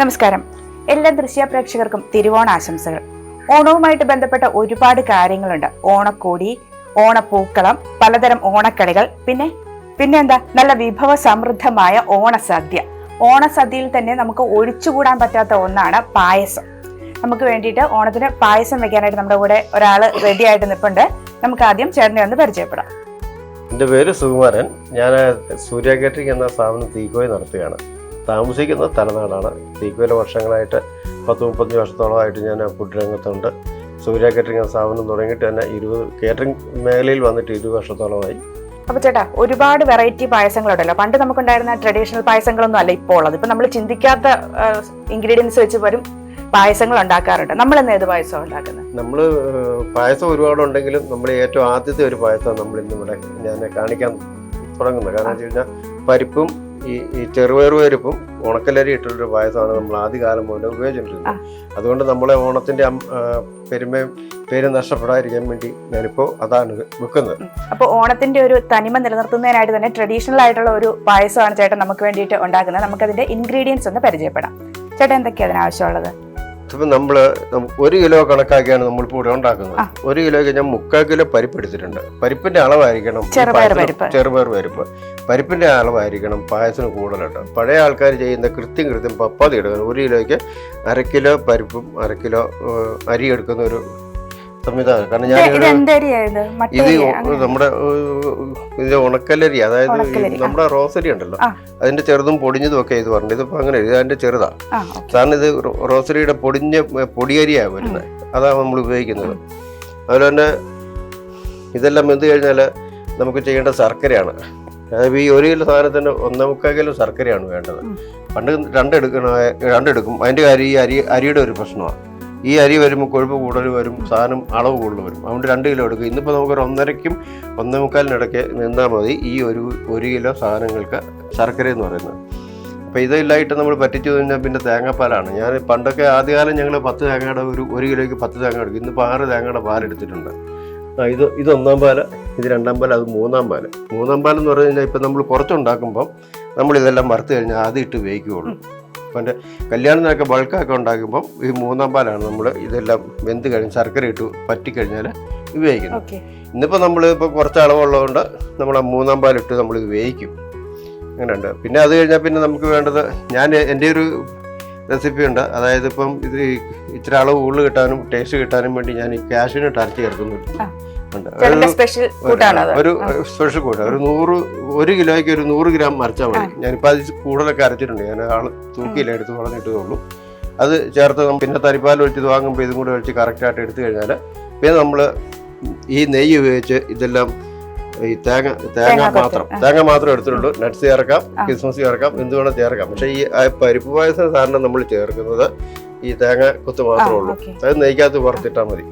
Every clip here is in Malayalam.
നമസ്കാരം. എല്ലാ ദൃശ്യ പ്രേക്ഷകർക്കും തിരുവോണ ആശംസകൾ. ഓണവുമായിട്ട് ബന്ധപ്പെട്ട ഒരുപാട് കാര്യങ്ങളുണ്ട്. ഓണക്കോടി ഓണപ്പൂക്കളം പലതരം ഓണക്കളികൾ പിന്നെ പിന്നെ എന്താ? നല്ല വിഭവ സമൃദ്ധമായ ഓണസദ്യ. ഓണസദ്യയിൽ തന്നെ നമുക്ക് ഒഴിച്ചുകൂടാൻ പറ്റാത്ത ഒന്നാണ് പായസം. നമുക്ക് വേണ്ടിയിട്ട് ഓണത്തിന് പായസം വെക്കാനായിട്ട് നമ്മുടെ കൂടെ ഒരാൾ റെഡി ആയിട്ട് നിൽപ്പുണ്ട് നമുക്ക് ആദ്യം ചേട്ടനെ ഒന്ന് പരിചയപ്പെടാം. എന്റെ പേര് സുകുമാരൻ. ഞാൻ സൂര്യ എന്ന സ്ഥാപനം തീക്കോയി നടത്തുകയാണ്. താമസിക്കുന്നത് തലനാടാണ്. തീക്കുവല വർഷങ്ങളായിട്ട് പത്ത് മുപ്പത്തഞ്ച് വർഷത്തോളമായിട്ട് ഞാൻ ഫുഡ് രംഗത്തുണ്ട്. സൂര്യ കേറ്ററിംഗ് സ്ഥാപനം തുടങ്ങിയിട്ട് തന്നെ ഇരുപത് കേറ്ററിംഗ് മേഖലയിൽ വന്നിട്ട് ഇരുപത് വർഷത്തോളമായി. അപ്പോൾ ചേട്ടാ ഒരുപാട് വെറൈറ്റി പായസങ്ങളുണ്ടല്ലോ. പണ്ട് നമുക്കുണ്ടായിരുന്ന ട്രഡീഷണൽ പായസങ്ങളൊന്നും അല്ല ഇപ്പോൾ ഉള്ളത്. ഇപ്പൊ നമ്മൾ ചിന്തിക്കാത്ത ഇൻഗ്രീഡിയൻസ് വെച്ച് വരും പായസങ്ങൾ ഉണ്ടാക്കാറുണ്ട്. നമ്മൾ ഇന്ന് ഏത് പായസം ഉണ്ടാക്കുന്നത്? നമ്മൾ പായസം ഒരുപാടുണ്ടെങ്കിലും നമ്മൾ ഏറ്റവും ആദ്യത്തെ ഒരു പായസം നമ്മൾ ഇന്ന് ഇവിടെ ഞാൻ കാണിക്കാൻ തുടങ്ങുന്നത്. കാരണം വെച്ച് കഴിഞ്ഞാൽ പരിപ്പും ഈ ഈ ചെറുപയർ പരിപ്പും ഉണക്കലരി ഇട്ടുള്ളൊരു പായസമാണ് നമ്മൾ ആദ്യകാലം മുതലേ ഉപയോഗിച്ചിട്ടുള്ളത് അതുകൊണ്ട് നമ്മളെ ഓണത്തിന്റെ പെരുമയും പേര് നഷ്ടപ്പെടാതിരിക്കാൻ വേണ്ടി ഞാനിപ്പോൾ അതാണ് വെക്കുന്നത്. അപ്പോൾ ഓണത്തിന്റെ ഒരു തനിമ നിലനിർത്തുന്നതിനായിട്ട് തന്നെ ട്രഡീഷണൽ ആയിട്ടുള്ള ഒരു പായസമാണ് ചേട്ടൻ നമുക്ക് വേണ്ടിയിട്ട് ഉണ്ടാക്കുന്നത്. നമുക്ക് അതിന്റെ ഇൻഗ്രീഡിയൻസ് ഒന്ന് പരിചയപ്പെടാം. ചേട്ടൻ എന്തൊക്കെയാണ് അതിന് ആവശ്യമുള്ളത് ഇപ്പം നമ്മൾ ഒരു കിലോ കണക്കാക്കിയാണ് നമ്മളിപ്പോൾ ഇവിടെ ഉണ്ടാക്കുന്നത്. ഒരു കിലോയ്ക്ക് ഞാൻ മുക്കാൽ കിലോ പരിപ്പ് എടുത്തിട്ടുണ്ട്. പരിപ്പിന്റെ അളവായിരിക്കണം ചെറുപയർ പരിപ്പ്. ചെറുപയർ പരിപ്പ്. പരിപ്പിന്റെ അളവായിരിക്കണം പായസത്തിന് കൂടുതലുണ്ട്. പഴയ ആൾക്കാർ ചെയ്യുന്ന കൃത്യം കൃത്യം പപ്പാതി എടുക്കുന്നത്. ഒരു കിലോയ്ക്ക് അര കിലോ പരിപ്പും അര കിലോ അരി എടുക്കുന്ന ഒരു സംവിധാനം കാരണം ഞാൻ ഇത്? നമ്മുടെ ഇതിന്റെ ഉണക്കലരി. അതായത്. നമ്മുടെ റോസരി ഉണ്ടല്ലോ. അതിന്റെ ചെറുതും പൊടിഞ്ഞതും ഒക്കെ ഇത് പറഞ്ഞു ഇതിപ്പോ അങ്ങനെ ഇത് അതിന്റെ ചെറുതാ. കാരണം ഇത് റോസരിയുടെ റോസറിയുടെ പൊടിഞ്ഞ പൊടിയരിയാണ് വരുന്നത് അതാണ് നമ്മൾ ഉപയോഗിക്കുന്നത്. അതുപോലെ തന്നെ ഇതെല്ലാം എന്ത് കഴിഞ്ഞാൽ നമുക്ക് ചെയ്യേണ്ട ശർക്കരയാണ്. അതായത് ഈ ഒരു കിലോ സാധനത്തിന് ഒന്നേ മുക്കാൽ കിലോ ശർക്കരയാണ് വേണ്ടത്. പണ്ട് രണ്ടെടുക്കണ രണ്ടെടുക്കും. അതിന്റെ കാര്യം ഈ അരി അരിയുടെ ഒരു പ്രശ്നമാണ് ഈ അരി വരുമ്പോൾ കൊഴുപ്പ് കൂടുതൽ വരും സാധനം അളവ് കൂടുതൽ വരും. അതുകൊണ്ട് രണ്ട് കിലോ എടുക്കും. ഇന്നിപ്പോൾ നമുക്കൊരു ഒന്നരയ്ക്കും ഒന്നേ മുക്കാലിനിടയ്ക്ക് നിന്നാൽ മതി ഈ ഒരു ഒരു കിലോ സാധനങ്ങൾക്ക് ശർക്കര എന്ന് പറയുന്നത്. അപ്പോൾ ഇതില്ലായിട്ട് നമ്മൾ പറ്റിച്ചു കഴിഞ്ഞാൽ പിന്നെ തേങ്ങാപ്പാലാണ്. ഞാൻ പണ്ടൊക്കെ ആദ്യകാലം ഞങ്ങൾ പത്ത് തേങ്ങയുടെ ഒരു ഒരു കിലോയ്ക്ക് പത്ത് തേങ്ങ എടുക്കും. ഇന്നിപ്പോൾ ആറ് തേങ്ങയുടെ പാലെടുത്തിട്ടുണ്ട് ആ ഇത് ഇത് ഒന്നാം പാൽ ഇത് രണ്ടാം പാൽ അത് മൂന്നാം പാൽ. മൂന്നാം പാലെന്ന് പറഞ്ഞു കഴിഞ്ഞാൽ ഇപ്പം നമ്മൾ കുറച്ചുണ്ടാക്കുമ്പം നമ്മളിതെല്ലാം വറുത്ത് കഴിഞ്ഞാൽ ആദ്യം ഇട്ട് വേവിക്കുകയുള്ളൂ. പണ്ട് കല്യാണത്തിനൊക്കെ ബൾക്കൊക്കെ ഉണ്ടാക്കുമ്പം ഈ മൂന്നാം പാലാണ് നമ്മൾ ഇതെല്ലാം വെന്ത് കഴിഞ്ഞ് ശർക്കര ഇട്ട് പറ്റിക്കഴിഞ്ഞാൽ ഉപയോഗിക്കുന്നത് ഇന്നിപ്പോൾ നമ്മൾ ഇപ്പോൾ കുറച്ച് അളവുള്ളതുകൊണ്ട് നമ്മൾ ആ മൂന്നാം പാലിട്ട് നമ്മൾ ഇത് വേവിക്കും. അങ്ങനെയുണ്ട്. പിന്നെ അത് കഴിഞ്ഞാൽ പിന്നെ നമുക്ക് വേണ്ടത് ഞാൻ എന്റെ ഒരു റെസിപ്പി ഉണ്ട്. അതായത് ഇപ്പം ഇത് ഇച്ചിരി അളവ് കൂടുതൽ കിട്ടാനും ടേസ്റ്റ് കിട്ടാനും വേണ്ടി ഞാൻ ഈ കാഷ്യൂനട്ട് അരച്ച് ചേർക്കുന്നുണ്ട് സ്പെഷ്യൽ ഒരു സ്പെഷ്യൽ കൂട്ട ഒരു നൂറ് ഒരു കിലോയ്ക്ക് ഒരു നൂറ് ഗ്രാം അരച്ചാൽ മതി. ഞാനിപ്പോൾ അത് കൂടുതലൊക്കെ അരച്ചിട്ടുണ്ട്. ഞാൻ ആൾ തൂക്കിയില്ല എടുത്ത് കളഞ്ഞിട്ടേ ഉള്ളൂ. അത് ചേർത്ത് പിന്നെ തരിപ്പാൽ ഒഴിച്ച് ഇത് വാങ്ങുമ്പോൾ ഇതും കൂടെ ഒഴിച്ച് കറക്റ്റായിട്ട് എടുത്തു കഴിഞ്ഞാൽ പിന്നെ നമ്മൾ ഈ നെയ്യ് ഉപയോഗിച്ച് ഇതെല്ലാം ഈ തേങ്ങ തേങ്ങ മാത്രം തേങ്ങ മാത്രം എടുത്തിട്ടുള്ളൂ. നട്ട്സ് ചേർക്കാം ക്രിസ്മസ് കിസ്മസ് ചേർക്കാം എന്ത് വേണം ചേർക്കാം. പക്ഷേ ഈ പരിപ്പ് പായസം സാറിന് നമ്മൾ ചേർക്കുന്നത് ഈ തേങ്ങ കൊത്ത് മാത്രമേ ഉള്ളൂ. അത് നെയ്ക്കകത്ത് വറുത്തിട്ടാൽ മതി.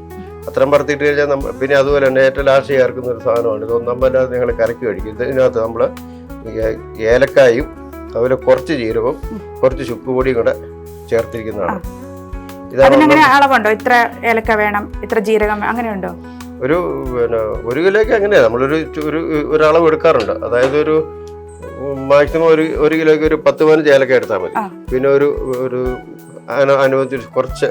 അത്രയും പറത്തിയിട്ട് കഴിഞ്ഞാൽ നമ്മ പിന്നെ അതുപോലെ തന്നെ ഏറ്റവും ലാസ്റ്റ് ചേർക്കുന്ന ഒരു സാധനമാണ്. ഇത് ഒന്നാം പല്ലാതെ നിങ്ങൾ കരക്കി കഴിക്കും ഇതിനകത്ത് നമ്മൾ ഏലക്കായും അതുപോലെ കുറച്ച് ജീരകവും കുറച്ച് ചുക്കുപൊടിയും കൂടെ ചേർത്തിരിക്കുന്നതാണ്. ഇതാണ് അളവുണ്ടോ? ഇത്ര ഏലക്ക വേണം ഇത്ര ജീരകം അങ്ങനെയുണ്ടോ? ഒരു പിന്നെ ഒരു കിലോയ്ക്ക് അങ്ങനെയാണ് നമ്മളൊരു ഒരു ഒരളവ് എടുക്കാറുണ്ട്. അതായത് ഒരു മാക്സിമം ഒരു ഒരു കിലോയ്ക്ക് ഒരു പത്ത് പതിനഞ്ച് ഏലക്ക എടുത്താൽ മതി. പിന്നെ ഒരു ഒരു അനു- അനുബന്ധിച്ച് കുറച്ച്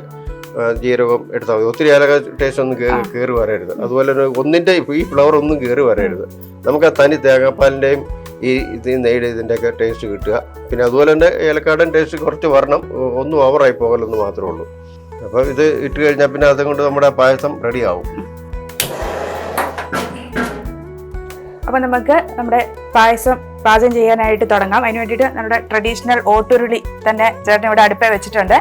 ജീരകം എടുത്താൽ മതി. ഒത്തിരി ഏലക ടേസ്റ്റ് ഒന്നും. കയറി വരരുത്. അതുപോലെ തന്നെ ഒന്നിന്റെ ഈ ഫ്ലവർ ഒന്നും കയറി വരരുത്. നമുക്ക് ആ തനി തേങ്ങാപ്പാലിന്റെയും ഈ ഇത് നെയ്ഡ് ഇതിന്റെയൊക്കെ ടേസ്റ്റ് കിട്ടുക. പിന്നെ അതുപോലെ തന്നെ ഏലക്കാടൻ ടേസ്റ്റ് കുറച്ച് വരണം. ഒന്നും ഓവറായി പോകലെന്ന് മാത്രമേ ഉള്ളൂ. അപ്പോൾ ഇത് ഇട്ട് കഴിഞ്ഞാൽ പിന്നെ അതുകൊണ്ട് നമ്മുടെ പായസം റെഡി ആവും. അപ്പൊ നമുക്ക് നമ്മുടെ പായസം പാചകം ചെയ്യാനായിട്ട് തുടങ്ങാം. അതിന് വേണ്ടിയിട്ട് നമ്മുടെ ട്രഡീഷണൽ ഓട്ടുരുളി തന്നെ ചേട്ടൻ ഇവിടെ അടുപ്പേ വെച്ചിട്ടുണ്ട്.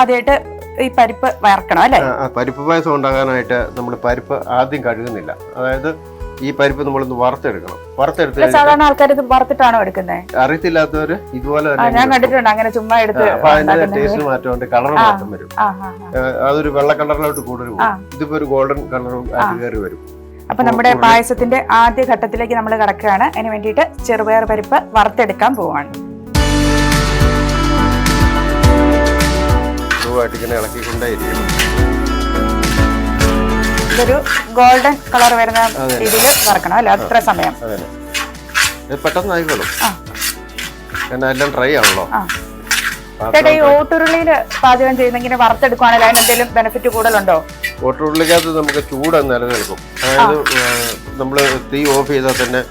ആദ്യമായിട്ട് ഈ പരിപ്പ് വറക്കണം അല്ലേ? പരിപ്പ് പായസം ഉണ്ടാകാനായിട്ട് നമ്മൾ പരിപ്പ് ആദ്യം കഴുകുന്നില്ല. അതായത് ഈ പരിപ്പ് നമ്മളൊന്ന് വറുത്തെടുക്കണം. വറുത്തെടുത്ത് സാധാരണ ആൾക്കാർ ഇത് വറുത്തിട്ടാണോ എടുക്കുന്നത് അറിയത്തില്ലാത്തവര് ഇതുപോലെ ഞാൻ കണ്ടിട്ടുണ്ട് അങ്ങനെ ചുമ്മാ എടുത്ത് അപ്പൊ അതിന്റെ ടേസ്റ്റ് മാറ്റമുണ്ട് കളർ. മാറ്റം വരും. അതൊരു വെള്ള കളറിലോട്ട് കൂടുതൽ ഇതിപ്പോ ഒരു ഗോൾഡൻ കളറും കയറി വരും. അപ്പൊ നമ്മുടെ പായസത്തിന്റെ ആദ്യ ഘട്ടത്തിലേക്ക് നമ്മൾ കിടക്കുകയാണ്. അതിന് വേണ്ടിയിട്ട് ചെറുപയർ പരിപ്പ് വറുത്തെടുക്കാൻ പോവാണ്. സുഖമായിട്ട് ഇങ്ങനെ ഇളക്കിക്കൊണ്ടേയിരിക്കും. ഇതൊരു ഗോൾഡൻ കളർ വരുന്ന രീതിയിൽ വറക്കണം അല്ലേ? അത്ര സമയം. ഇത് പെട്ടെന്ന് ആയിക്കോളും. കാരണം എല്ലാം ഡ്രൈ ആണല്ലോ. ചേട്ടാ ഈ ഓട്ടുരുളിയിൽ പാചകം ചെയ്യുന്ന ഇങ്ങനെ വറുത്തെടുക്കുവാണെങ്കിൽ അതിന് എന്തെങ്കിലും ബെനിഫിറ്റ് കൂടുതലുണ്ടോ? ഓട്ടുള്ളിക്കകത്ത് നമുക്ക് ചൂട് നിലനിൽക്കും. അതായത് നമ്മൾ തീ ഓഫ് ചെയ്താൽ തന്നെ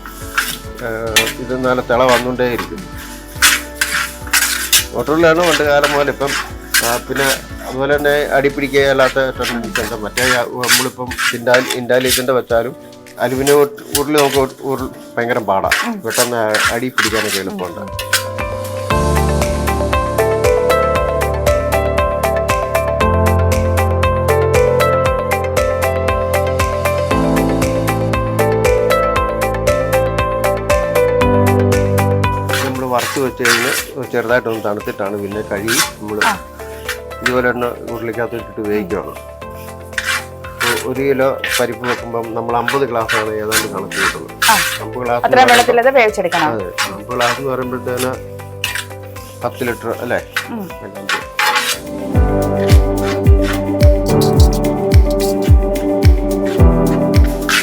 ഇത് നല്ല തിള വന്നുകൊണ്ടേയിരിക്കും. ഓട്ടുള്ളിലാണ് പണ്ട് കാലം മുതൽ ഇപ്പം പിന്നെ അതുപോലെ തന്നെ അടിപ്പിടിക്കാത്ത ടെൻഡൻസി മറ്റേ നമ്മളിപ്പം ഇൻഡാൽ ഇൻഡാലിയത്തിന്റെ വെച്ചാലും അലുമിനിയം ഉരുളി നമുക്ക് ഉരു- ഉരുൾ ഭയങ്കര പാടാണ് പെട്ടെന്ന് അടി പിടിക്കാനൊക്കെ എളുപ്പമുണ്ട്. നമ്മൾ വറുത്ത് വെച്ച് കഴിഞ്ഞ് ചെറുതായിട്ടൊന്ന് തണുത്തിട്ടാണ് പിന്നെ കഴുകി നമ്മൾ ഇതുപോലെ തന്നെ ഉരുളിക്കകത്ത് ഇട്ടിട്ട് വേവിക്കുകയാണ് ഒരു കിലോ പരിപ്പ് വെക്കുമ്പം നമ്മൾ അമ്പത് ഗ്ലാസ്സാണ് ഏതാണ്ട് കണക്ക് കിട്ടുന്നത്. അമ്പത് ഗ്ലാസ് അതെ. അമ്പത് ഗ്ലാസ് എന്ന് പറയുമ്പോഴത്തേന് പത്ത് ലിറ്റർ അല്ലേ?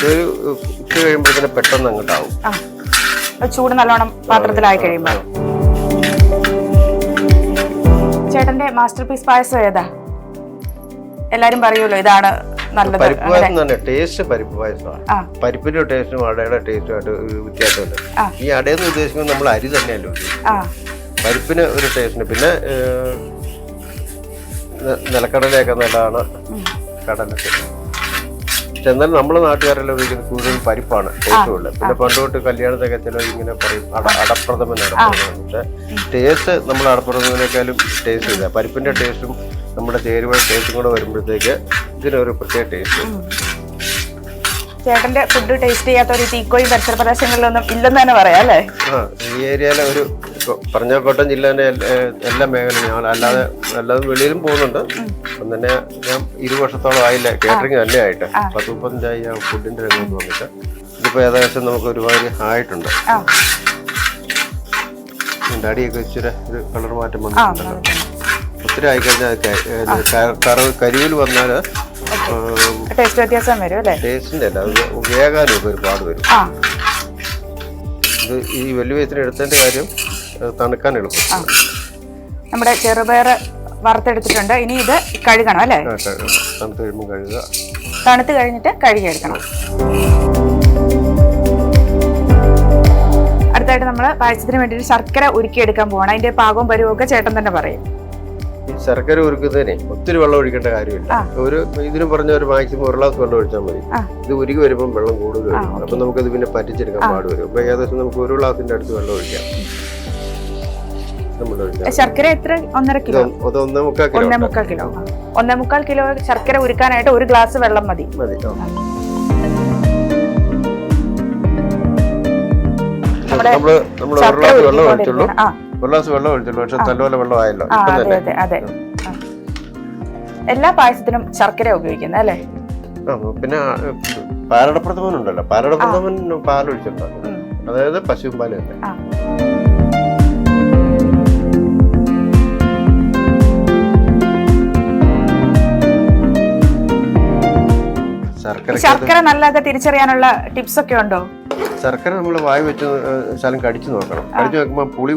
ഒരു ഉച്ച കഴിയുമ്പോഴത്തേന് പെട്ടെന്ന് അങ്ങോട്ടാവും ചൂട് നല്ലോണം പാത്രത്തിലായി കഴിയുമ്പോൾ ചേട്ടന്റെ മാസ്റ്റർ പീസ് പായസം ഏതാ? എല്ലാരും പറയുമല്ലോ ഇതാണ് നല്ലത്. പരിപ്പ് പായസം തന്നെ ടേസ്റ്റ് പരിപ്പ് പായസമാണ്. ആ. പരിപ്പിന്റെ ടേസ്റ്റും അടയുടെ ടേസ്റ്റുമായിട്ട് ഒരു വ്യത്യാസമുണ്ട് ആ. ഈ അടയെന്ന് ഉദ്ദേശിക്കുന്നത് നമ്മൾ അരി തന്നെയല്ലോ ഉദ്ദേശിക്കുന്നത്. ആ. പരിപ്പിന് ഒരു ടേസ്റ്റുണ്ട് പിന്നെ ഏഹ്, ന- നിലക്കടലയൊക്കെ നല്ലതാണ്. കടലൊക്കെ. പക്ഷെ എന്നാലും നമ്മുടെ നാട്ടുകാരെല്ലാം ഉപയോഗിക്കുന്നത് കൂടുതൽ പരിപ്പാണ് ഏറ്റവും ഉള്ളത് പിന്നെ പണ്ട് തൊട്ട് കല്യാണത്തൊക്കെ ചില ഇങ്ങനെ പറയും അട അടപ്രഥമൻ അടപ്രഥമൻ പക്ഷെ ടേസ്റ്റ് നമ്മൾ അടപ്രഥമനേക്കാളും ടേസ്റ്റ് ഇല്ല പരിപ്പിന്റെ ടേസ്റ്റും നമ്മുടെ ചേരുവ ടേസ്റ്റും കൂടെ വരുമ്പോഴത്തേക്ക് ഇതിനൊരു പ്രത്യേക ടേസ്റ്റ് ചേട്ടന്റെ ഫുഡ് ടേസ്റ്റ് ചെയ്യാത്ത ഒരു തീക്കോയും പരിസര പ്രദേശങ്ങളിലൊന്നും ഇല്ലെന്ന് തന്നെ പറയാം അല്ലേ? ഈ ഏരിയയിലെ ഒരു പറഞ്ഞ കോട്ടയം ജില്ലേന്റെ എല്ലാ മേഖലയും ഞാൻ അല്ലാതെ അല്ലാതെ വെളിയിലും പോകുന്നുണ്ട്. അപ്പം തന്നെ ഞാൻ ഇരു വർഷത്തോളം ആയില്ല? കേറ്ററിംഗ് തന്നെ ആയിട്ട്. പത്ത് മുപ്പത്തഞ്ചായി ഞാൻ ഫുഡിന്റെ രംഗത്ത് വന്നിട്ട്. ഇതിപ്പോ ഏകദേശം നമുക്ക് ഒരുപാട് ആയിട്ടുണ്ട്. എന്റെ അടിയൊക്കെ ഇച്ചിരി ഒരു കളർ മാറ്റം വന്നിട്ടുണ്ടല്ലോ. ഒത്തിരി ആയിക്കഴിഞ്ഞാൽ കരിവിൽ വന്നാൽ ടേസ്റ്റ് വ്യത്യാസം വരും അല്ലേ? ടേസ്റ്റിന്റെ അല്ല അത് വേകാനും ഒരുപാട് വരും. ഇത് ഈ വലിയ വയസ്സിന് എടുത്തതിന്റെ കാര്യം തണുക്കാൻ എളുപ്പം. നമ്മുടെ ചെറുപയർ വറുത്തെടുത്തിട്ടുണ്ട്. ഇനി ഇത് കഴുകണം അല്ലേ? തണുത്ത് കഴിയുമ്പോൾ കഴുകുക. തണുത്ത് കഴിഞ്ഞിട്ട് കഴുകിയെടുക്കണം. അടുത്തായിട്ട് നമ്മൾ പായസത്തിന് വേണ്ടിയിട്ട് ശർക്കര ഉരുക്കിയെടുക്കാൻ പോകണം അതിന്റെ പാകവും പരുവും ഒക്കെ ചേട്ടൻ തന്നെ പറയും. ശർക്കര ഉരുക്കുന്നതിനെ ഒത്തിരി വെള്ളം ഒഴിക്കേണ്ട കാര്യമില്ല. ഒരു ഇതിന് പറഞ്ഞ ഒരു മാക്സിമം ഒരു ഗ്ലാസ് വെള്ളം ഒഴിച്ചാൽ മതി. ഇത് ഉരുക്കി വരുമ്പോൾ വെള്ളം കൂടുതൽ അപ്പൊ നമുക്കത് പിന്നെ പറ്റിച്ചെടുക്കാൻ പാടുവരും. അപ്പൊ ഏകദേശം നമുക്ക് ഒരു ഗ്ലാസിന്റെ അടുത്ത് വെള്ളം ഒഴിക്കാം. ശർക്കര എത്ര? ഒന്നര കിലോ. ഒന്നേ മുക്കാൽ കിലോ ഒന്നേ മുക്കാൽ കിലോ. ശർക്കര ഉരുക്കാനായിട്ട് ഒരു ഗ്ലാസ് വെള്ളം മതി. വെള്ളം ഒഴിച്ചുള്ളൂ. ഒരു ഗ്ലാസ് വെള്ളം ഒഴിച്ചുള്ളൂ. പക്ഷെ നല്ലപോലെ വെള്ളം ആയല്ലോ. അതെ അതെ അതെ. എല്ലാ പായസത്തിനും ശർക്കര ഉപയോഗിക്കുന്നത് അല്ലേ? പിന്നെ പാലടപ്രഥമൻ ഉണ്ടല്ലോ. പാലടപ്രഥമൻ പാലൊഴിച്ചിട്ടുണ്ടാകും ഉം. അതായത് പശുവും പാൽ തന്നെ ശർക്കര നല്ലതൊക്കെ തിരിച്ചറിയാനുള്ള ടിപ്സ് ഒക്കെ ഉണ്ടോ? ശർക്കര നമ്മൾ വായി വെച്ച് ശാലം കടിച്ചു നോക്കണം. കടിച്ചു നോക്കുമ്പോൾ പുളി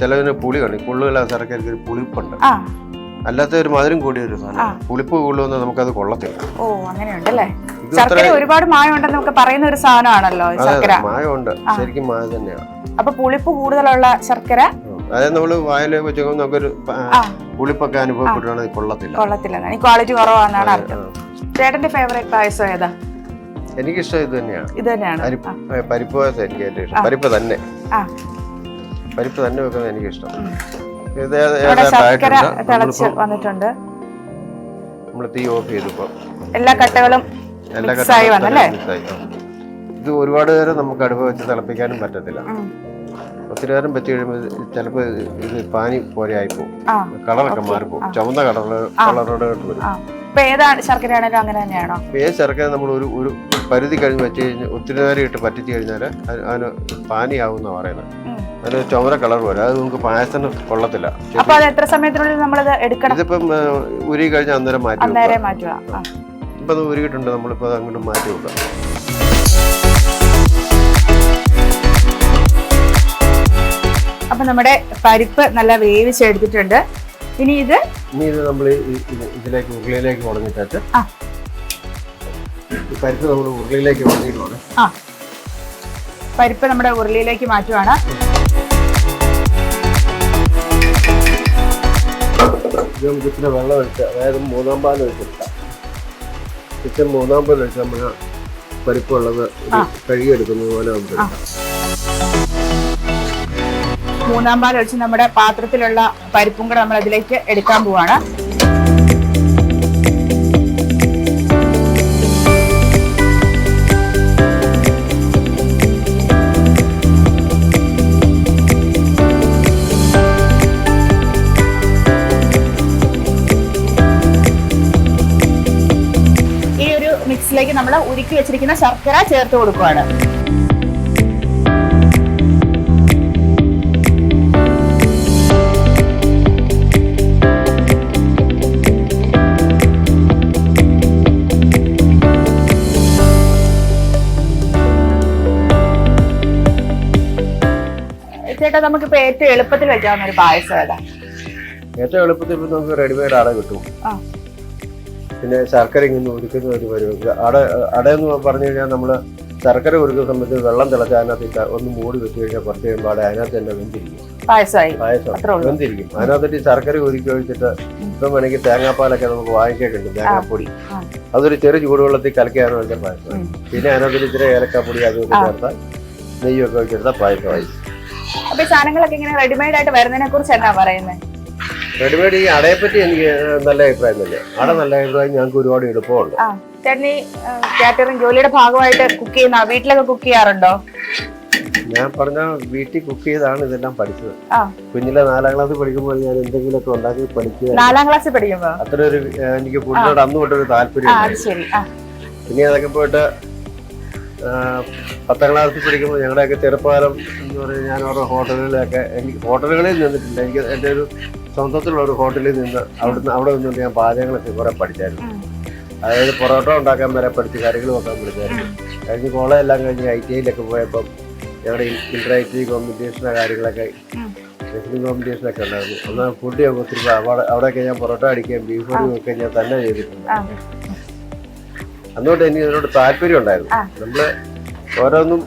ചിലതിന് പുളി കാണും കൊള്ളുകള ശർക്കരയ്ക്ക് ഒരു പുളിപ്പുണ്ട്. അല്ലാത്ത ഒരു മധുരം കൂടിയ ഒരു സാധനം. പുളിപ്പ് കൂടുതലൊന്നും നമുക്കത് കൊള്ളത്തില്ല. ഓ അങ്ങനെയുണ്ടല്ലേ? ശർക്കര ഒരുപാട് മായമുണ്ടെന്ന് നമുക്ക് പറയുന്ന ഒരു സാധനമാണല്ലോ ശർക്കര. മായമുണ്ട്. ശരിക്കും മായ തന്നെയാണ്. അപ്പൊ പുളിപ്പ് കൂടുതലുള്ള ശർക്കര. അതായത് നമ്മൾ വായിലേക്ക് വെച്ചൊക്കെ നമുക്കൊരു പുളിപ്പൊക്കെ അനുഭവപ്പെടുകയാണെങ്കിൽ കൊള്ളത്തില്ല. കൊള്ളത്തില്ല ക്വാളിറ്റി കുറവാണെന്നാണ് അർത്ഥം. ചേട്ടന്റെ ഫേവറേറ്റ് പായസം ഏതാ? എനിക്കിഷ്ടം ഇത് തന്നെയാണ് ഇത് തന്നെയാണ്. പരിപ്പ് പായസം എനിക്ക് ഏറ്റവും ഇഷ്ടം പരിപ്പ് തന്നെ. പരിപ്പ് തന്നെ വെക്കുന്നത് എനിക്കിഷ്ടം. വന്നിട്ടുണ്ട്. നമ്മൾ തീ ഓഫ് ചെയ്തിപ്പോ. എല്ലാ കട്ടകളും എല്ലാ? ഇത് ഒരുപാട് നേരം നമുക്ക് അടുപ്പ് വെച്ച് തിളപ്പിക്കാനും പറ്റത്തില്ല. ഒത്തിരി നേരം വെച്ച് കഴിയുമ്പോൾ ചിലപ്പോൾ ഇത് പാനി പോലെ ആയിപ്പോവും. ആ. കളറൊക്കെ മാറിപ്പോവും. ചുവന്ന കളറ് കളറോട് വരും ഇപ്പൊ ഏതാണ് ശർക്കരയാണേലും അങ്ങനെ തന്നെയാണോ? ഏത് ശർക്കര നമ്മൾ ഒരു ഒരു പരിധി കഴിഞ്ഞ് വെച്ച് കഴിഞ്ഞ് ഒത്തിരി നേരം ഇട്ട് പറ്റിച്ച് കഴിഞ്ഞാൽ അതിന് പാനിയാവുന്ന പറയുന്നത് ഉം. അതിന് ചുമര കളർ വരും. അത് നമുക്ക് പായസത്തിന് കൊള്ളത്തില്ല. അപ്പൊ അത് എത്ര സമയത്തിനുള്ളിൽ നമ്മളത് എടുക്കണം? ഇതിപ്പം ഉരി ഉരുകി കഴിഞ്ഞാൽ അന്നേരം മാറ്റി വെക്കുക. അന്നേരം മാറ്റുക ആ. ഇപ്പം അത് ഉരുകിയിട്ടുണ്ട്. നമ്മളിപ്പോൾ അത് അങ്ങോട്ട് മാറ്റി വെക്കാം അപ്പൊ നമ്മുടെ പരിപ്പ് നല്ല വേവിച്ചെടുത്തിട്ടുണ്ട് ഇനി ഇത്? ഇനി ഇത് നമ്മൾ ഇതിലേക്ക് ഉരുളിയിലേക്ക് ഉടഞ്ഞിട്ടിട്ട് പരിപ്പ് നമ്മൾ ഉരുളിയിലേക്ക് ഉടഞ്ഞിട്ടുണ്ട് ആ. പരിപ്പ് നമ്മുടെ ഉരുളിയിലേക്ക് മാറ്റുവാണ്. ഇച്ചിരി വെള്ളം ഒഴിച്ച് അതായത് മൂന്നാം പാൽ ഒഴിച്ചെടുക്കാം. ഇച്ചിരി മൂന്നാം പാൽ ഒഴിച്ച് നമ്മൾ പരിപ്പുള്ളത്. കഴുകിയെടുക്കുന്നത് പോലെ നമുക്ക്. എടുക്കാം. മൂന്നാം പാൽ ഒഴിച്ച് നമ്മുടെ പാത്രത്തിലുള്ള പരിപ്പും കൂടെ നമ്മൾ അതിലേക്ക് എടുക്കാൻ പോവാണ്. ഒരു മിക്സിലേക്ക് നമ്മൾ ഉരുക്കി വെച്ചിരിക്കുന്ന ശർക്കര ചേർത്ത് കൊടുക്കുവാണ്. ചേട്ടാ നമുക്കിപ്പോ ഏറ്റവും എളുപ്പത്തിൽ വെക്കാവുന്ന ഒരു പായസം ഏതാ? ഏറ്റവും എളുപ്പത്തിൽ ഇപ്പം നമുക്ക് റെഡിമെയ്ഡ് അട കിട്ടും. ആ. പിന്നെ ശർക്കര ഇങ്ങനെ ഉരുക്കുന്ന ഒരു പരിപാടി. അട അട എന്ന് പറഞ്ഞു കഴിഞ്ഞാൽ നമ്മൾ ശർക്കര ഒരുക്കുന്ന സമയത്ത് വെള്ളം തിളച്ച് അതിനകത്ത് ഒന്ന് മൂടി വെച്ച് കഴിഞ്ഞാൽ കുറച്ച് കഴിയുമ്പോൾ അട അതിനകത്ത് തന്നെ വെന്തിരിക്കും. പായസമായി. പായസം. അത്രേ ഉള്ളൂ. വെന്തിരിക്കും. അതിനകത്തിട്ട് ഈ ശർക്കര ഉരുക്കി ഒഴിച്ചിട്ട് ഇപ്പം വേണമെങ്കിൽ തേങ്ങാപ്പാലൊക്കെ നമുക്ക് വാങ്ങിക്കാൻ കിട്ടും തേങ്ങാപ്പൊടി. ആ. അതൊരു ചെറു ചൂടുവെള്ളത്തിൽ കലക്കിയാണ് വെച്ചാൽ പായസം ഉം. പിന്നെ അതിനകത്തിൽ ഇച്ചിരി ഏലക്കാപ്പൊടി അതൊക്കെ. ചേർത്താൽ നെയ്യൊക്കെ വെച്ചെടുത്താൽ പായസമായി. അപ്പൊ ഈ സാധനങ്ങളൊക്കെ ഇങ്ങനെ റെഡിമെയ്ഡ് ആയിട്ട് വരുന്നതിനെ കുറിച്ച് എന്നാ പറയുന്നത് റെഡിമെയ്ഡ് ഈ അടയെപ്പറ്റി എനിക്ക് നല്ല അഭിപ്രായം തന്നെ. അട നല്ല അഭിപ്രായം ഞങ്ങൾക്ക് ഒരുപാട് എളുപ്പമുണ്ട്. ഈ കാറ്ററിംഗ് ജോലിയുടെ ഭാഗമായിട്ട് കുക്ക് ചെയ്യുന്ന വീട്ടിലൊക്കെ കുക്ക് ചെയ്യാറുണ്ടോ? ഞാൻ പറഞ്ഞ വീട്ടിൽ കുക്ക് ചെയ്താണ് ഇതെല്ലാം പഠിച്ചത്. കുഞ്ഞിലെ നാലാം ക്ലാസ്സിൽ പഠിക്കുമ്പോൾ ഞാൻ എന്തെങ്കിലുമൊക്കെ ഉണ്ടാക്കി പഠിക്കുക. നാലാം ക്ലാസ്സിൽ പഠിക്കുമ്പോൾ അത്ര ഒരു എനിക്ക് ഫുഡിനോട് അന്ന് തൊട്ടൊരു താല്പര്യം പിന്നെ അതൊക്കെ പോയിട്ട് പത്താം ക്ലാസ്സിൽ പഠിക്കുമ്പോൾ ഞങ്ങളുടെയൊക്കെ ചെറുപ്പകാലം എന്ന് പറഞ്ഞാൽ ഞാൻ ഓരോ ഹോട്ടലുകളിലൊക്കെ എനിക്ക് ഹോട്ടലുകളിൽ നിന്നിട്ടുണ്ട് എനിക്ക് എന്റെ ഒരു സ്വന്തത്തിലുള്ള ഒരു ഹോട്ടലിൽ നിന്ന് അവിടുന്ന് അവിടെ നിന്നുകൊണ്ട് ഞാൻ പാചകങ്ങളൊക്കെ കുറേ പഠിച്ചായിരുന്നു. അതായത് പൊറോട്ട ഉണ്ടാക്കാൻ വരെ പഠിച്ച് കറികൾ വെക്കാൻ പഠിച്ചായിരുന്നു. കഴിഞ്ഞ് കോളേജ് എല്ലാം കഴിഞ്ഞ് ഐ ടി ഐയിലൊക്കെ പോയപ്പം ഞങ്ങളുടെ ടി കോമ്പറ്റീഷന്റെ കാര്യങ്ങളൊക്കെ. റെസിഡി കോമ്പറ്റീഷനൊക്കെ ഉണ്ടായിരുന്നു. അന്ന് ഫുഡ് ഞാൻ ഒത്തിരി അവിടെ അവിടെയൊക്കെ ഞാൻ പൊറോട്ട അടിക്കുകയും ബീഫ് കറിയും ഒക്കെ ഞാൻ തന്നെ ചെയ്തിട്ടുണ്ട്. ആ അതുകൊണ്ട് എനിക്ക് ഇതിനോട് താല്പര്യം ഉണ്ടായിരുന്നു. നമ്മൾ ഓരോന്നും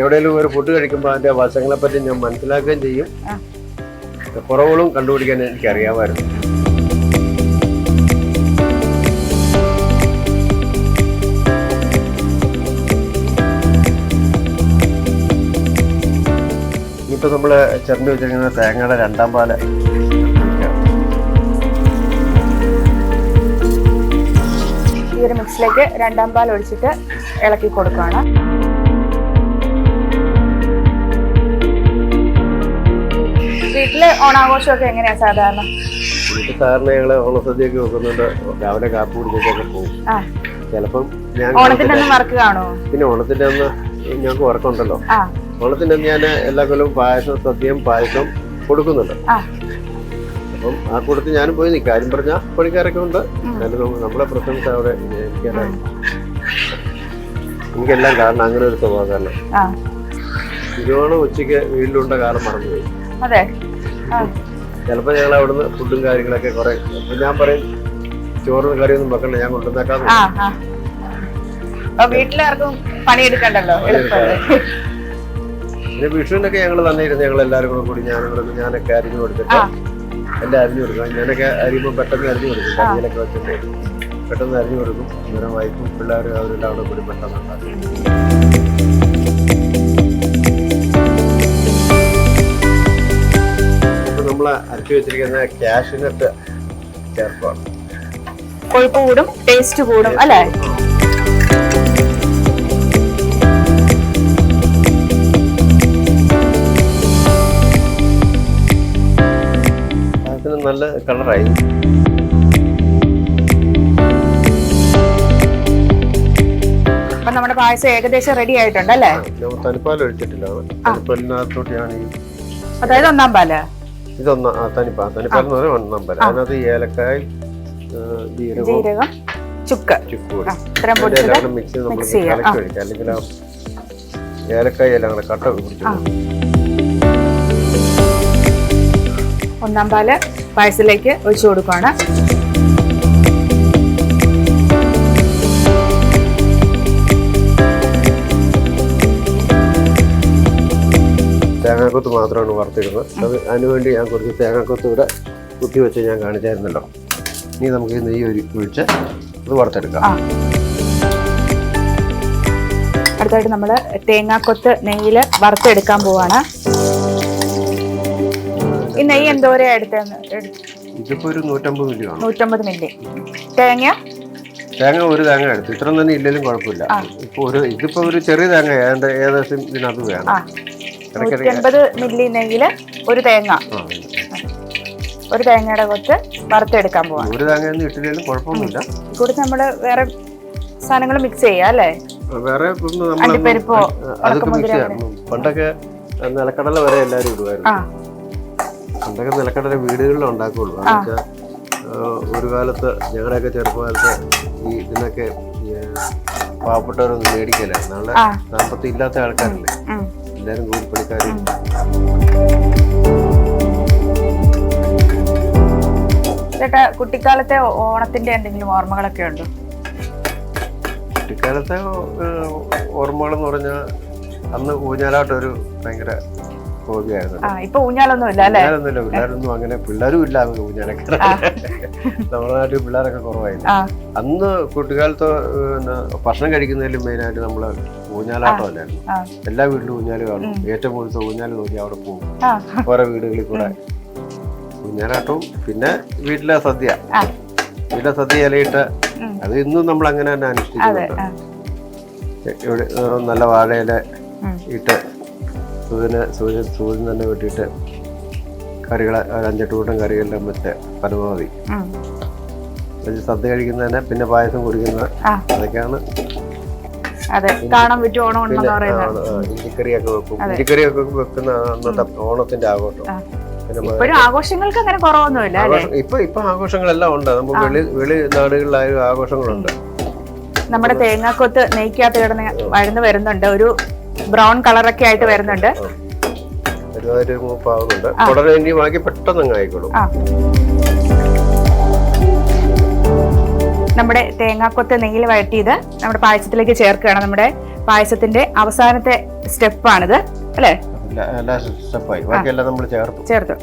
എവിടെയെങ്കിലും ഒരു ഫുഡ് കഴിക്കുമ്പോൾ അതിന്റെ വശങ്ങളെ പറ്റി ഞാൻ മനസ്സിലാക്കുകയും ചെയ്യും. കുറവുകളും കണ്ടുപിടിക്കാൻ എനിക്ക് അറിയാമായിരുന്നു. ഇപ്പൊ നമ്മൾ ചിരണ്ടി വെച്ചിരിക്കുന്ന തേങ്ങയുടെ രണ്ടാം പാൽ. മിക്സിലേക്ക് രണ്ടാം പാൽ ഒഴിച്ചിട്ട് ഇളക്കി കൊടുക്കുകയാണ്. വീട്ടിൽ ഓണാഘോഷമൊക്കെ എങ്ങനെയാ സാധാരണ? വീട്ടിൽ സാധാരണ ഞങ്ങൾ ഓണസദ്യയൊക്കെ വെക്കുന്നുണ്ട്. രാവിലെ കാപ്പി കുടിക്കൊക്കെ പോകും. ചിലപ്പം ഞാൻ ഓണത്തിന്റെ അന്ന് വർക്ക് കാണുമോ പിന്നെ ഓണത്തിന്റെ അന്ന് ഞങ്ങൾക്ക് ഉറക്കമുണ്ടല്ലോ ഓണത്തിന്റെ അന്ന് ഞാൻ എല്ലാ കൊല്ലവും പായസം സദ്യയും പായസം കൊടുക്കുന്നുണ്ട്. അപ്പം ആ കൂട്ടത്തിൽ ഞാനും പോയി നിൽക്കാം. കാര്യം പറഞ്ഞാൽ പണിക്കാരൊക്കെ ഉണ്ട്. എന്നാലും നമ്മളെ പ്രശംസ അവിടെ എനിക്കെല്ലാം കാരണം അങ്ങനെ ഒരു സ്വഭാവം കാരണം തിരുവോണം ഉച്ചയ്ക്ക് വീട്ടിലുണ്ട കാലം മറന്നുപോയി അതെ. ചിലപ്പോൾ ഞങ്ങൾ അവിടുന്ന് ഫുഡും കാര്യങ്ങളൊക്കെ കുറെ ഞാൻ പറയും ചോറും കറിയൊന്നും വെക്കണ്ട ഞാൻ കൊണ്ടുവന്നേക്കാം വീട്ടിലാർക്കും പണിയെടുക്കണ്ടല്ലോ? പിന്നെ വിഷുവിനൊക്കെ ഞങ്ങൾ തന്നെയിരുന്നു ഞങ്ങൾ എല്ലാവരും കൂടെ കൂടി ഞാനും ഞാനൊക്കെ അരിഞ്ഞു കൊടുത്തിട്ട്. ആ. എല്ലാം അരിഞ്ഞു കൊടുക്കും ഞാനൊക്കെ അരിയുമ്പോൾ പെട്ടെന്ന് അരിഞ്ഞു കൊടുക്കും. കാര്യങ്ങളൊക്കെ കറിയിലൊക്കെ വെച്ചിട്ട് പെട്ടെന്ന് അരിഞ്ഞു കൊടുക്കും. അന്നേരം വൈഫും പിള്ളേരും അവരെല്ലാം അവിടെ കൂടി പെട്ടെന്ന് ഉണ്ടാക്കും. നമ്മൾ അരച്ചു വെച്ചിരിക്കുന്ന ക്യാഷിനൊക്കെ ചേർപ്പാണ് കൊഴുപ്പ് കൂടും ടേസ്റ്റ് കൂടും അല്ലേ? നല്ല കളറായി അപ്പൊ നമ്മുടെ പായസം ഏകദേശം റെഡി ആയിട്ടുണ്ട് അല്ലേ? തനിപ്പാൽ ഒഴിച്ചിട്ടില്ല. തനിപ്പാലിനകത്തോട്ട് ഞാൻ ഈ അതായത് ഒന്നാം പാൽ? ഇതൊന്നാ തനിപ്പാൽ തനിപ്പ തനിപ്പാൽ എന്ന് പറഞ്ഞാൽ ഒന്നാം പാൽ. അതിനകത്ത് ഏലക്കായ ആ, ജീരകവും ജീരകം ചുക്ക്. ചുക്കും ആ ഇത്രയും മിക്സ് നമ്മൾ mix കലക്കി ഒഴിക്കാം അല്ലെങ്കിൽ ഏലക്കായ എല്ലാം കൂടെ കട്ട പിടിച്ചു ഒന്നാം പാൽ. പായസത്തിലേക്ക് ഒഴിച്ചു കൊടുക്കുകയാണ് തേങ്ങാക്കൊത്ത് മാത്രമാണ് വറുത്തിടുന്നത്. അത് അതിനുവേണ്ടി ഞാൻ കുറച്ച് തേങ്ങാക്കൊത്ത് ഇവിടെ കുത്തി വെച്ച് ഞാൻ കാണിച്ചായിരുന്നല്ലോ. ഇനി നമുക്ക് ഈ നെയ്യ് ഒരു ഒഴിച്ച് അത് വറുത്തെടുക്കാം. അടുത്തായിട്ട് നമ്മൾ തേങ്ങാക്കൊത്ത് നെയ്യിൽ വറുത്തെടുക്കാൻ പോവാണ്. ഈ നെയ്യ് എന്തോരം എടുത്തെന്ന് ഇതിപ്പോ ഒരു നൂറ്റമ്പത് മില്ലി ആണ് നൂറ്റമ്പത് മില്ലി. തേങ്ങ? തേങ്ങ ഒരു തേങ്ങ എടുത്തു. ഇത്ര തന്നെ ഇല്ലെങ്കിലും കുഴപ്പമില്ല. ഇപ്പൊ ഒരു ഇതിപ്പോ ഒരു ചെറിയ തേങ്ങ ഏകദേശം ഇതിനകത്ത് വേണം. നൂറ്റമ്പത് മില്ലി നെയ്യിൽ ഒരു തേങ്ങ. ഒരു തേങ്ങയുടെ കൊത്ത് വറുത്തെടുക്കാൻ പോവാം. ഒരു തേങ്ങ ഒന്നും ഇട്ടില്ലെങ്കിലും കുഴപ്പമൊന്നുമില്ല. കൂടി നമ്മൾ വേറെ സാധനങ്ങൾ മിക്സ് ചെയ്യാം അല്ലേ? വേറെ അണ്ടിപ്പരിപ്പോ പണ്ടൊക്കെ നിലക്കടല വരെ എല്ലാരും ഇടുമായിരുന്നു ആ. പണ്ടൊക്കെ നിലക്കടല വീടുകളിൽ ഉണ്ടാക്കുള്ളൂ. ഒരു കാലത്ത് ഞങ്ങളുടെയൊക്കെ ചെറുപ്പകാലത്ത് ഈ ഇതിനൊക്കെ പാവപ്പെട്ടവരൊന്നും മേടിക്കലായിരുന്നു നാളെ സാമ്പത്തി സാമ്പത്തികം ഇല്ലാത്ത ആൾക്കാരല്ലേ. എല്ലാവരും കൂലിപ്പണിക്കാരും. ചേട്ടാ കുട്ടിക്കാലത്തെ ഓണത്തിന്റെ എന്തെങ്കിലും ഓർമ്മകളൊക്കെ ഉണ്ടോ? കുട്ടിക്കാലത്തെ ഓർമ്മകളെന്ന് പറഞ്ഞാൽ അന്ന് ഊഞ്ഞാലാട്ടൊരു ഭയങ്കര ഹോബിയായിരുന്നു ഇപ്പൊ ഊഞ്ഞാലൊന്നും ഇല്ല അല്ലേ? ഊഞ്ഞാലൊന്നുമില്ല പിള്ളേരൊന്നും അങ്ങനെ പിള്ളേരും ഇല്ല ഊഞ്ഞാലൊക്കെ. നമ്മുടെ നാട്ടിൽ പിള്ളേരൊക്കെ കുറവായിരുന്നു അന്ന് കുട്ടിക്കാലത്ത് ഭക്ഷണം കഴിക്കുന്നതിലും മെയിനായിട്ട് നമ്മൾ ഊഞ്ഞാലാട്ടം അല്ലായിരുന്നു എല്ലാ വീട്ടിലും ഊഞ്ഞാൽ കാണും. ഏറ്റവും കൂടുതൽ ഊഞ്ഞാൽ നോക്കി അവിടെ പോകും. ഓരോ വീടുകളിൽ കൂടെ. ഊഞ്ഞാലാട്ടവും പിന്നെ വീട്ടിലെ സദ്യ. വീട്ടിലെ സദ്യ ഇലയിട്ട്. അത് ഇന്നും നമ്മൾ അങ്ങനെ തന്നെ അനുഷ്ഠിക്കുന്നുണ്ട്. ഇവിടെ നല്ല വാഴയില ഇട്ട് സൂര്യന് സൂര്യൻ സൂര്യൻ തന്നെ വെട്ടിയിട്ട് കറികളെ അഞ്ചെട്ട് കൂട്ടം കറികളെല്ലാം വെച്ച് പരമാവധി സദ്യ കഴിക്കുന്നതന്നെ പിന്നെ പായസം കുടിക്കുന്നത് ആ. അതൊക്കെയാണ്. അതെ കാണാൻ പറ്റും ഓണം ഉണ്ടെന്ന് പറയുന്നത്? ഇഞ്ചിക്കറിയൊക്കെ വെക്കും. ഇഞ്ചിക്കറിയൊക്കെ വെക്കുന്ന അന്നത്തെ ഓണത്തിന്റെ ആഘോഷം. ഇപ്പോഴും ആഘോഷങ്ങൾക്ക് അങ്ങനെ കുറവൊന്നുമില്ല ഇപ്പൊ ഇപ്പൊ ആഘോഷങ്ങളെല്ലാം ഉണ്ട്. നമുക്ക് വെളി വെളി നാടുകളിലായ ആഘോഷങ്ങളുണ്ട്. നമ്മുടെ തേങ്ങാക്കൊത്ത് നെയ്ക്കകത്ത് കിടന്ന് വഴന്ന് വരുന്നുണ്ട്. ഒരു ബ്രൗൺ കളറൊക്കെ ആയിട്ട് വരുന്നുണ്ട്. മൂപ്പാവുന്നുണ്ട് പെട്ടെന്ന് അങ്ങ് ആയിക്കോളും. നമ്മുടെ തേങ്ങാക്കൊത്ത് നെയ്യിൽ വഴറ്റിയത് നമ്മുടെ പായസത്തിലേക്ക് ചേർക്കുകയാണ്. നമ്മുടെ പായസത്തിന്റെ അവസാനത്തെ സ്റ്റെപ്പാണിത്. അല്ലേ? സ്റ്റെപ്പായി. ബാക്കിയെല്ലാം നമ്മൾ ചേർത്തു. ചേർത്ത്.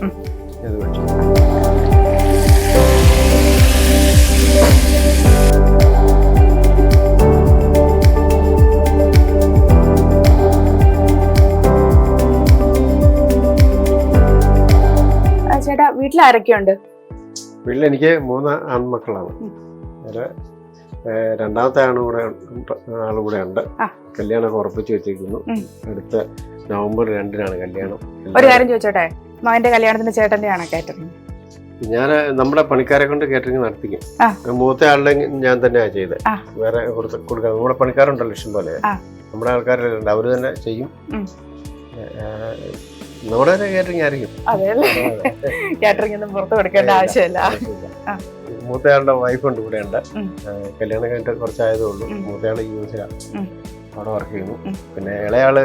ചേട്ടാ വീട്ടിൽ ആരൊക്കെയുണ്ട്? വീട്ടിൽ എനിക്ക് മൂന്ന് ആൺമക്കളാണ്. രണ്ടാമത്തെ ആണ് കൂടെ ഉണ്ട്- ആൾ കൂടെ ഉണ്ട്. ആ. കല്യാണം ഉറപ്പിച്ചു വെച്ചിരിക്കുന്നു. അടുത്ത നവംബർ രണ്ടിനാണ് കല്യാണം. ഒരു കാര്യം ചോദിച്ചോട്ടെ? മകന്റെ കല്യാണത്തിന് ചേട്ടന്റെ ആണോ കാറ്ററിംഗ് ഞാൻ നമ്മുടെ പണിക്കാരെ കൊണ്ട് കേറ്ററിംഗ് നടത്തിക്കും. മൂത്ത ആളുടെ ഞാൻ തന്നെയാണ് ചെയ്തത്. ആ. വേറെ കൊടുക്കാൻ നമ്മുടെ പണിക്കാരുണ്ടല്ലോ ഇഷ്ടം പോലെ നമ്മുടെ ആൾക്കാരെല്ലാം ഉണ്ട്. അവർ തന്നെ ചെയ്യും. നമ്മുടെ കാറ്ററിംഗ് ആയിരിക്കും. കാറ്ററിംഗ് ഒന്നും പുറത്ത് കൊടുക്കേണ്ട ആവശ്യമില്ല. മൂത്തയാളുടെ വൈഫുണ്ട് ഇവിടെ ഉണ്ട്. കല്യാണം കഴിഞ്ഞിട്ട് കുറച്ചായതേ ഉള്ളൂ. ഉം. മൂത്തയാൾ യു എസിലാണ്. അവിടെ വർക്ക് ചെയ്യുന്നു. പിന്നെ ഇളയാൾ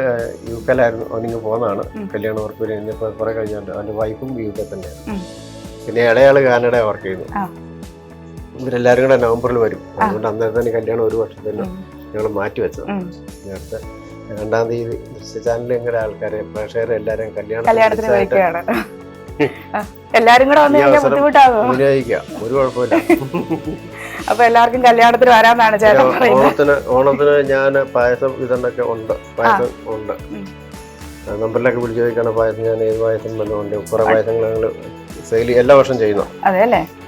യു കെയിലായിരുന്നു. അവനിങ്ങ് പോകുന്നതാണ്. കല്യാണം വർക്ക് കഴിഞ്ഞപ്പോൾ കുറെ കഴിഞ്ഞുണ്ട് അവന്റെ വൈഫും യു കെ തന്നെയാണ്. പിന്നെ ഇളയാൾ കാനഡ വർക്ക് ചെയ്യുന്നു. ഇവരെല്ലാവരും ഇവരെല്ലാരും കൂടെ നവംബറിൽ വരും. അതുകൊണ്ട് അന്നേരം തന്നെ കല്യാണം ഒരു വർഷത്തിനും ഞങ്ങൾ മാറ്റി വെച്ചത്. നേരത്തെ രണ്ടാം തീയതി ചാനലിലെ ആൾക്കാരെ പ്രേക്ഷകരെ എല്ലാവരും കല്യാണത്തിന് വിളിക്കുകയാണ് എല്ലാരും കൂടെ വന്നു കഴിഞ്ഞാൽ ബുദ്ധിമുട്ടാകും ഒരു കുഴപ്പമില്ല. അപ്പൊ എല്ലാവർക്കും കല്യാണത്തിന് വരാന്നാണ് ചേട്ടൻ ഓണത്തിന് ഓണത്തിന് ഞാൻ പായസം വിതരണൊക്കെ ഉണ്ട്. പായസം ഉണ്ട്. നമ്പറിലൊക്കെ വിളിച്ചു ചോദിക്കണ പായസം. ഞാൻ ഏത് പായസം വല്ലതുണ്ട് കുറെ പായസങ്ങൾ ഞങ്ങൾ സെയിൽ എല്ലാ വർഷം ചെയ്യുന്നു.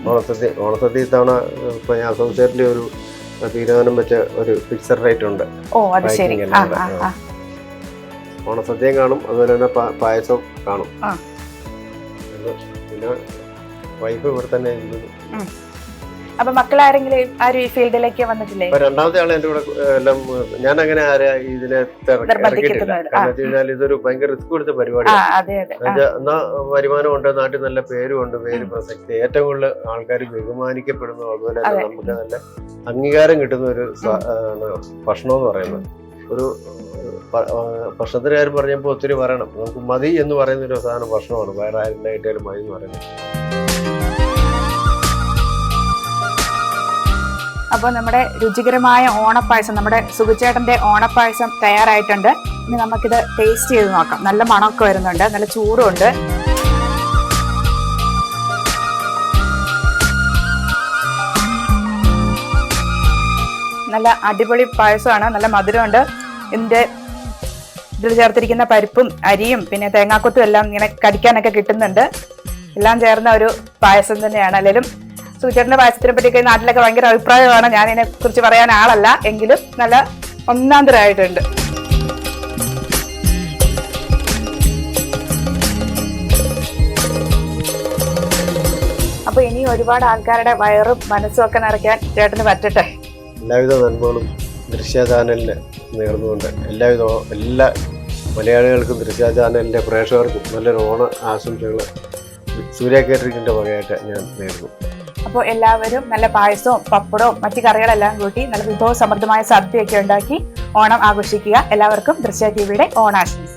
ഓണസദ്യ ഓണസദ്യ ഇത്തവണ ഇപ്പൊ ഞാൻ അസോസിയേറ്റിന്റെ ഒരു തീരുമാനം വെച്ച ഒരു ഫിക്സഡ് റേറ്റ് ഉണ്ട്. ഓ അത് ശരി. ഓണസദ്യയും കാണും അതുപോലെ തന്നെ പായസവും കാണും. പിന്നെ വൈഫ് ഇവിടെ തന്നെ അപ്പൊ മക്കളാരെങ്കിലും ആരും ഈ ഫീൽഡിലേക്ക് വന്നിട്ടില്ലേ? അപ്പൊ രണ്ടാമത്തെ ആളെ എന്റെ കൂടെ എല്ലാം ഞാൻ അങ്ങനെ ആരെ ഇതിനെ ഇറക്കി- കാരണം വെച്ച് കഴിഞ്ഞാൽ ഇതൊരു ഭയങ്കര റിസ്ക് കൊടുത്ത പരിപാടി പരിപാടിയാണ് എന്നാ വരുമാനം ഉണ്ട് നാട്ടിൽ നല്ല പേരും ഉണ്ട് പേര് പ്രസക്തി. ഏറ്റവും കൂടുതൽ ആൾക്കാർ ബഹുമാനിക്കപ്പെടുന്നു അതുപോലെ തന്നെ നമുക്ക് നല്ല അംഗീകാരം കിട്ടുന്ന ഒരു ഭക്ഷണം എന്ന് പറയുന്നത്. ഒരു ഭക്ഷണത്തിന് ഭക്ഷണത്തിന്റെ കാര്യം പറഞ്ഞപ്പോൾ ഒത്തിരി പറയണം. നമുക്ക് മതി എന്ന് പറയുന്ന ഒരു സാധനം ഭക്ഷണമാണ്. വേറെ ആരുണ്ടായിട്ടാലും മതി എന്ന് പറയുന്നത്. അപ്പോൾ നമ്മുടെ രുചികരമായ ഓണപ്പായസം നമ്മുടെ സുഖിച്ചേട്ടന്റെ ഓണപ്പായസം തയ്യാറായിട്ടുണ്ട്. ഇനി നമുക്കിത് ടേസ്റ്റ് ചെയ്ത് നോക്കാം. നല്ല മണമൊക്കെ വരുന്നുണ്ട് നല്ല ചൂടുണ്ട്. നല്ല അടിപൊളി പായസമാണ് നല്ല മധുരമുണ്ട്. ഇതിന്റെ ഇതിൽ ചേർത്തിരിക്കുന്ന പരിപ്പും അരിയും പിന്നെ തേങ്ങാക്കൊത്തും എല്ലാം ഇങ്ങനെ കടിക്കാനൊക്കെ കിട്ടുന്നുണ്ട്. എല്ലാം ചേർന്ന ഒരു പായസം തന്നെയാണ്. അല്ലെങ്കിലും സൂചേട്ടന്റെ പായസത്തിനെ പറ്റിയൊക്കെ നാട്ടിലൊക്കെ ഭയങ്കര അഭിപ്രായമാണ്. ഞാൻ ഇതിനെ കുറിച്ച് പറയാൻ ആളല്ല. എങ്കിലും നല്ല ഒന്നാന്തരായിട്ടുണ്ട്. അപ്പൊ ഇനി ഒരുപാട് ആൾക്കാരുടെ വയറും മനസ്സും ഒക്കെ നിറയ്ക്കാൻ ചേട്ടന് പറ്റട്ടെ? എല്ലാവിധ നന്മകളും ദൃശ്യ ചാനലിന് നേർന്നുകൊണ്ട് എല്ലാവിധ എല്ലാ മലയാളികൾക്കും ദൃശ്യ ചാനലിന്റെ പ്രേക്ഷകർക്കും നല്ലൊരു ഓണ ആശംസകൾ സൂര്യ കേറ്ററിങ്ങിന്റെ വകയായിട്ട് ഞാൻ നേരുന്നു. അപ്പോൾ എല്ലാവരും നല്ല പായസവും പപ്പടവും മറ്റു കറികളെല്ലാം കൂട്ടി നല്ല വിഭവസമൃദ്ധമായ സദ്യയൊക്കെ ഉണ്ടാക്കി ഓണം ആഘോഷിക്കുക. എല്ലാവർക്കും ദൃശ്യ ടി വിയുടെ ഓണാശംസ.